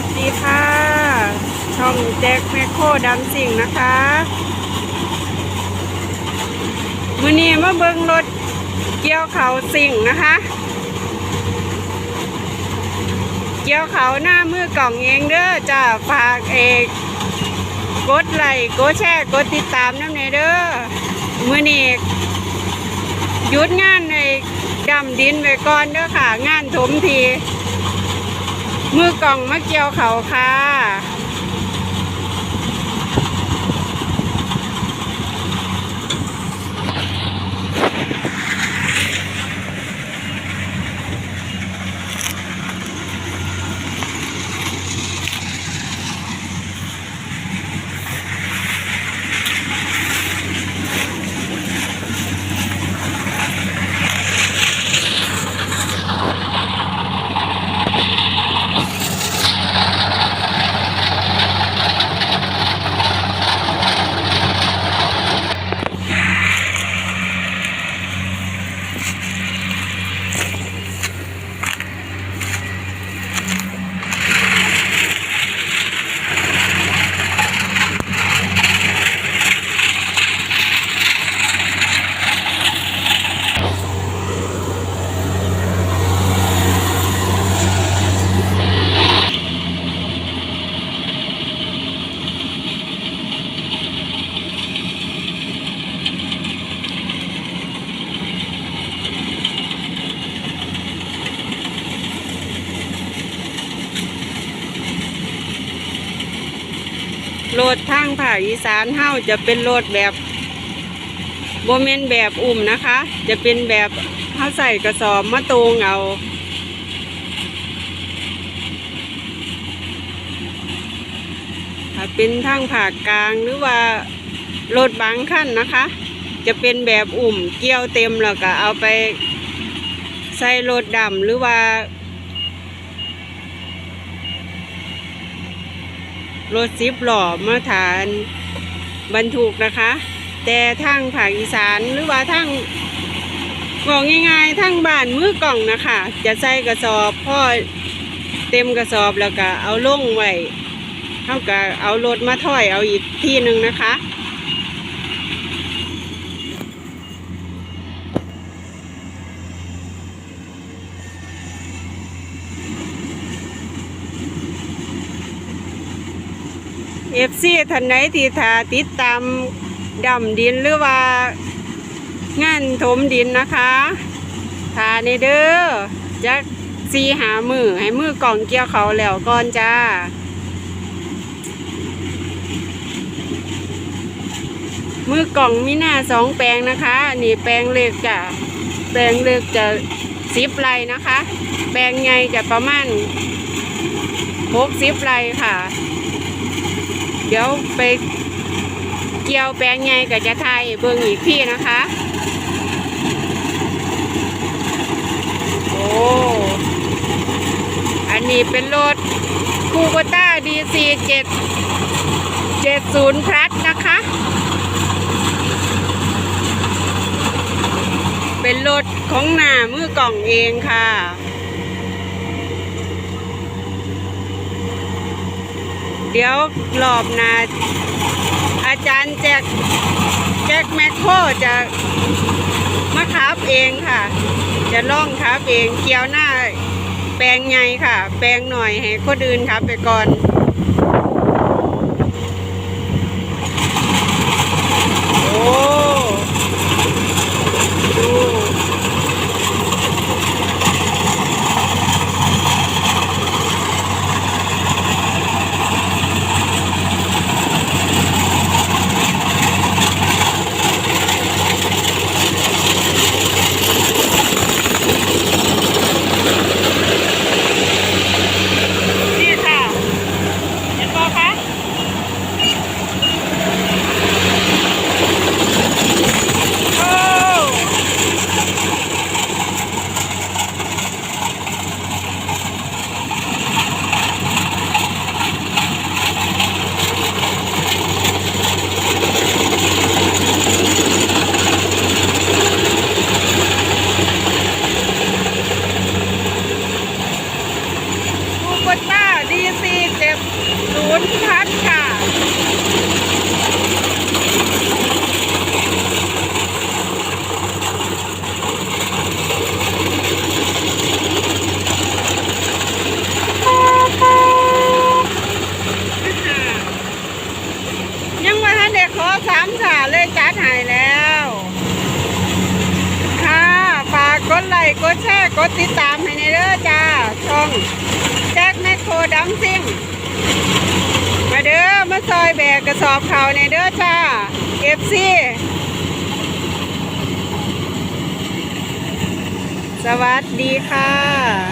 สดีค่ะ ช่องแจ็คแมคโครดำสิ่งนะคะมือนี้มาเบิ้งรถเกี่ยวเขาสิ่งนะคะ เกี่ยวเขาหน้ามือกล่องเองเด้อจ้าฝากเอกกดไลค์กดแชร์กดติดตามน้ำในเด้อมือนี้ยุดงานในดำดินไปก่อนเด้อค่ะ งานถมที มือกล่องมะเกียวเขาค่ะ รดทางภาคอีสานเฮาจะเป็นโรดแบบโบเมนแบบอุ่มนะคะ จะเป็นแบบเฮาใส่กระสอบมาตูงเอาถ้าเป็นทางภาคกลางหรือว่ารถบางขั้นนะคะ จะเป็นแบบอุ่มเกี่ยวเต็มแล้วก็เอาไปใส่รถดำหรือว่า รถซิบหล่อมาฐานบรรทุกนะคะ แต่ทางภาคอีสานหรือว่าทางบอกง่ายๆทางบ้านมือกล่องนะคะ จะใส่กระสอบพ่อเต็มกระสอบแล้วก็เอาลงไว้เท่ากับเอารถมาถอยเอาอีกที่หนึ่งนะคะ เอฟซีท่านไหนที่ถาติดตามดำดินหรือว่างานถมดินนะคะถาในเด้อจักซีหามือให้มือกล่องเกี่ยวเขาแล้วก่อนจ้ามือกล่องมีหน้าสองแปลงนะคะ นี่แปลงเล็กจะแปลงเล็กจะสิบไรนะคะ แปลงใหญ่จะประมาณหกสิบไรค่ะ เดี๋ยวไปเกี่ยวแปลงใหญ่กับจะไทยเบิ่งอีกที่นะคะ โอ้อันนี้เป็นรถคูโบต้าดีซีเจ็ดเจ็ดศูนย์พลัสนะคะ เป็นรถของหน้ามือกล่องเองค่ะ เดี๋ยวรอบนาอาจารย์แจ็คแจ็คแมคโครจะมาคับเองค่ะ จะล่องคับเองเกี่ยวหน้า แปลงใหญ่ค่ะ แปลงหน่อยให้คนอื่นขับไปก่อน บนต้าดีซีเจ็ดศูนย์พันค่ะ ไลค์กดแชร์กดติดตามให้ในเด้อจ้า ช่องแจ็คแมคโครดัมซิ่งมาเด้อมาซอยแบกกระสอบเขาในเด้อจ้าเอฟซีสวัสดีค่ะ